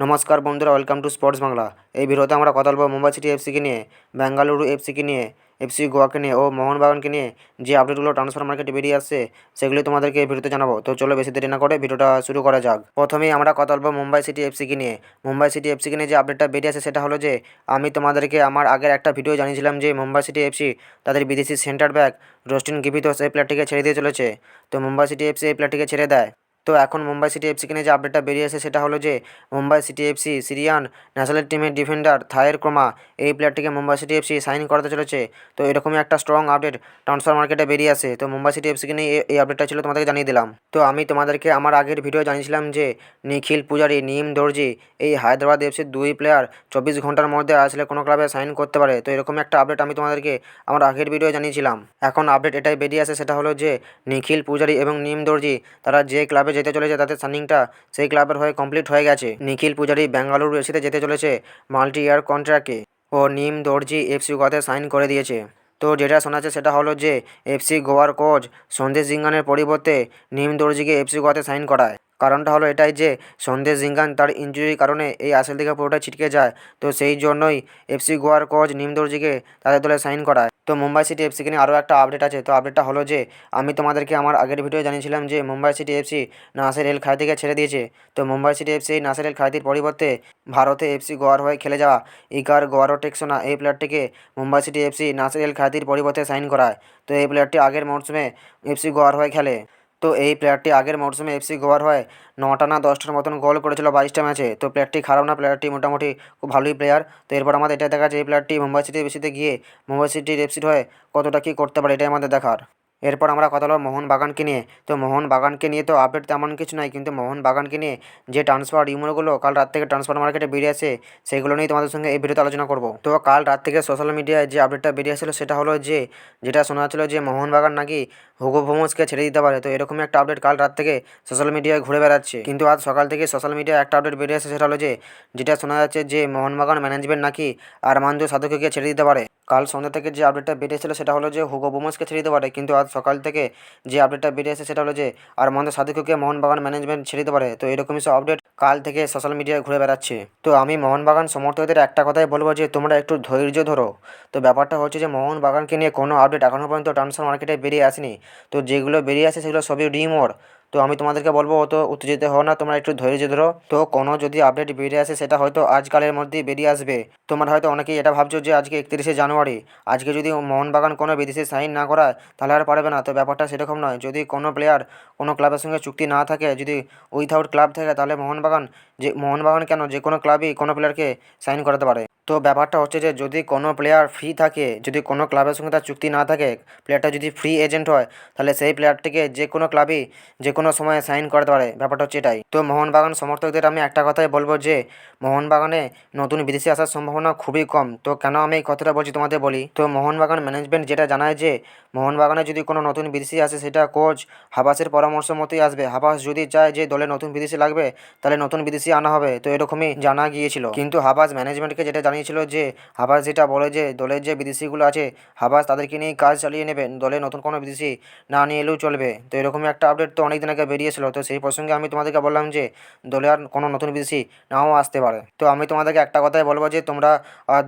নমস্কার বন্ধুরা welcome to sports Bangla এই ভিডিওতে আমরা কথা বলব মুম্বাই সিটি এফসিকে নিয়ে বেঙ্গালুরু এফসিকে নিয়ে এফসি গোয়াকে নিয়ে ও মোহনবাগানকে নিয়ে, যে আপডেটগুলো ট্রান্সফার মার্কেটে বেরিয়ে আসছে, সেগুলি তোমাদেরকে এই ভিডিওতে জানাব। তো চলো বেশি দেরি না করে ভিডিওটা শুরু করা যাক। প্রথমেই আমরা কথা বলব মুম্বাই সিটি এফসিকে নিয়ে। মুম্বাই সিটি এফসিকে নিয়ে যে আপডেটটা বেরিয়ে আসে সেটা হলো যে, আমি তোমাদেরকে আমার আগের একটা ভিডিও জানিয়েছিলাম যে মুম্বাই সিটি এফসি তাদের বিদেশি সেন্টার ব্যাক রোস্টিন গিভিতোস এই প্লেয়ারটিকে ছেড়ে দিয়ে চলেছে। তো মুম্বাই সিটি এফসি এই প্লেয়ারটিকে ছেড়ে দেয়। তো এখন মুম্বাই সিটি এফসিকে নিয়ে যে আপডেটটা বেরিয়ে এসে সেটা হলো যে, Mumbai City FC, Syrian national টিমের ডিফেন্ডার থায়ের ক্রমা, এই প্লেয়ারটিকে মুম্বাই সিটি এফসি সাইন করাতে চলেছে। তো এরকমই একটা স্ট্রং আপডেট ট্রান্সফার মার্কেটে বেরিয়ে আসে। তো মুম্বাই সিটি এফসিকে নিয়ে এই আপডেটটা ছিল তোমাদেরকে জানিয়ে দিলাম। তো আমি তোমাদেরকে আমার আগের ভিডিও জানিয়েছিলাম যে, নিখিল পূজারি, নিম দর্জি, এই হায়দ্রাবাদ এফসির দুই প্লেয়ার চব্বিশ ঘণ্টার মধ্যে আসলে কোনো ক্লাবে সাইন করতে পারে। তো এরকম একটা আপডেট আমি তোমাদেরকে আমার আগের ভিডিও জানিয়েছিলাম। এখন আপডেট এটাই বেরিয়ে আসে সেটা হলো যে, নিখিল পূজারি এবং নিম দর্জি, তারা যে ক্লাবে যেতে চলেছে তাদের সাইনিংটা সেই ক্লাবের হয়ে কমপ্লিট হয়ে গেছে। নিখিল পূজারি বেঙ্গালুরু এসিতে যেতে চলেছে মাল্টি ইয়ার কন্ট্রাক্টে ও নিম দর্জি এফসি গোয়াতে সাইন করে দিয়েছে। তো যেটা শোনা যাচ্ছে সেটা হলো যে এফসি গোয়ার কোচ সন্দেশ জিঙ্গানের পরিবর্তে নিম দর্জিকে এফসি গোয়াতে সাইন করায়। কারণটা হলো এটাই যে, সন্দেশ জিঙ্গান তার ইঞ্জুরির কারণে এই আসল থেকে পুরোটা ছিটকে যায়। তো সেই জন্যই এফসি গোয়ার কোচ নিম দর্জিকে তাদের দলে সাইন করায়। তো মুম্বাই সিটি এফসি নিয়ে আরও একটা আপডেট আছে। তো আপডেটটা হলো যে, আমি তোমাদেরকে আমার আগের ভিডিও জানিয়েছিলাম যে, Mumbai City FC Naser El খায়তিকে ছেড়ে দিয়েছে। তো Mumbai City FC Naser El খায়তির পরিবর্তে ভারতে এফসি গোয়ার হয়ে খেলে যাওয়া ইকার গোয়ারো টেকসোনা এই প্লেয়ারটিকে Mumbai City FC Naser El খায়তির পরিবর্তে সাইন করায়। তো এই প্লেয়ারটি আগের মরশুমে এফসি গোয়ার হয়ে খেলে। তো এই প্লেয়ারটি আগের মরশুমে এফসি গোয়ার হয় নটা না দশটার মতন গোল করেছিল বাইশটা ম্যাচে তো প্লেয়ারটি খারাপ না প্লেয়ারটি মোটামুটি খুব ভালোই প্লেয়ার তো এরপর আমাদের এটা দেখা যায় এই প্লেয়ারটি মুম্বাই সিটি এফসিতে গিয়ে মুম্বাই সিটির এফসির হয়ে কতটা কী করতে পারে এটাই আমাদের দেখার। এরপর আমরা কথা বলব মোহন বাগানকে নিয়ে। তো মোহন বাগানকে নিয়ে তো আপডেট তেমন কিছু নাই, কিন্তু মোহন বাগানকে নিয়ে যে ট্রান্সফার রিমোরগুলো কাল রাত থেকে ট্রান্সফার মার্কেটে বেরিয়ে আসে সেগুলো নিয়ে তোমাদের সঙ্গে এই ভিডিওতে আলোচনা করব। তো কাল রাত থেকে সোশ্যাল মিডিয়ায় যে আপডেটটা বেরিয়ে আসছিল সেটা হলো যে, যেটা শোনা যাচ্ছিল যে মোহন বাগান নাকি হুগো ভোমসকে ছেড়ে দিতে পারে, তো এরকমই একটা আপডেট কাল রাত থেকে সোশ্যাল মিডিয়ায় ঘুরে বেড়াচ্ছে। কিন্তু আজ সকাল থেকে সোশ্যাল মিডিয়ায় একটা আপডেট বেরিয়ে আসে, সেটা হলো যে, যেটা শোনা যাচ্ছে যে মোহনবাগান ম্যানেজমেন্ট নাকি আরমান্দ সাধুকে ছেড়ে দিতে পারে। কাল সন্ধ্যা থেকে যে আপডেটটা বেরিয়েছিল সেটা হলো যে হুগো বোমসকে ছেড়ে দিতে পারে। কিন্তু আজ সকাল থেকে যে আপডেটটা বেরিয়ে এসেছে সেটা হলো যে আরমান্দ সাধুকে মোহনবাগান ম্যানেজমেন্ট ছেড়ে দিতে পারে। তো এরকমই সব আপডেট কাল থেকে সোশ্যাল মিডিয়ায় ঘুরে বেড়াচ্ছে। তো আমি মোহনবাগান সমর্থকদের একটা কথাই বলব যে, তোমরা একটু ধৈর্য ধরো। তো ব্যাপারটা হচ্ছে যে, মোহনবাগানকে নিয়ে কোনো আপডেট এখনও পর্যন্ত ট্রান্সফার মার্কেটে বেরিয়ে আসেনি। তো যেগুলো বেরিয়ে আসে সেগুলো সবই রিমোর তো আমি তোমাদেরকে বলব, অত উত্তেজিত হও না, তোমরা একটু ধৈর্য ধরো। তো কোনো যদি আপডেট বেরিয়ে আসে, সেটা হয়তো আজকালের মধ্যেই বেরিয়ে আসবে। তোমরা হয়তো অনেকেই এটা ভাবছ যে আজকে একত্রিশে জানুয়ারি, আজকে যদি মোহনবাগান কোনো বিদেশে সাইন না করায়, তাহলে আর পারবে না। তো ব্যাপারটা সেরকম নয়। যদি কোনো প্লেয়ার কোনো ক্লাবের সঙ্গে চুক্তি না থাকে, যদি উইথাউট ক্লাব থাকে, তাহলে মোহনবাগান যে, মোহনবাগান কেন? যে কোনো ক্লাবই কোনো প্লেয়ারকে সাইন করাতে পারে। তো ব্যাপারটা হচ্ছে যে যদি কোনো প্লেয়ার ফ্রি থাকে, যদি কোনো ক্লাবের সঙ্গে তার চুক্তি না থাকে প্লেয়ারটা যদি ফ্রি এজেন্ট হয়, তাহলে সেই প্লেয়ারটিকে যে কোনো ক্লাবই যে কোনো সময় সাইন করতে পারে। ব্যাপারটা হচ্ছে এটাই। তো মোহনবাগান সমর্থকদের আমি একটা কথাই বলব যে, মোহনবাগানে নতুন বিদেশি আসার সম্ভাবনা খুবই কম। তো কেন আমি এই কথাটা বলছি তোমাদের বলি? তো মোহনবাগান ম্যানেজমেন্ট যেটা জানায় যে, মোহনবাগানে যদি কোনো নতুন বিদেশি আসে, সেটা কোচ হাবাসের পরামর্শ মতোই আসবে। হাবাস যদি চায় যে, দলে নতুন বিদেশি লাগবে, তাহলে নতুন বিদেশি আনা হবে। তো এরকমই জানা গিয়েছিল। কিন্তু হাবাস ম্যানেজমেন্টকে যেটা জানিয়েছিল যে হাবাস যেটা বলে যে দলের যে বিদেশিগুলো আছে হাবাস তাদেরকে নিয়ে কাজ চালিয়ে নেবে। দলে নতুন কোনো বিদেশি না নিয়ে এলেও চলবে। তো এরকমই একটা আপডেট তো অনেক দিন আগে বেরিয়েছিল। তো সেই প্রসঙ্গে আমি তোমাদেরকে বললাম যে দলে আর কোনো নতুন বিদেশি নাও আসতে পারে। তো আমি তোমাদেরকে একটা কথাই বলব যে তোমরা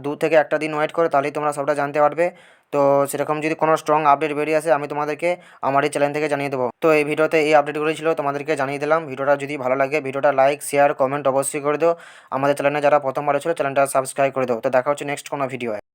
দু থেকে একটা দিন ওয়েট করো, তাহলেই তোমরা সবটা জানতে পারবে। তো সেরকম যদি কোনো স্ট্রং আপডেট বেরিয়ে আসে, আমি তোমাদেরকে আমার এই চ্যানেল থেকে জানিয়ে দেবো। তো এই ভিডিওতে এই আপডেটগুলোই ছিল, তোমাদেরকে জানিয়ে দিলাম। ভিডিওটা যদি ভালো লাগে, ভিডিওটা লাইক শেয়ার কমেন্ট অবশ্যই করে দিও। আমাদের চ্যানেলে যারা প্রথমবার ছিল চ্যানেলটা সাবস্ক্রাইব করে দেবো তো দেখা হচ্ছে নেক্সট কোনো ভিডিও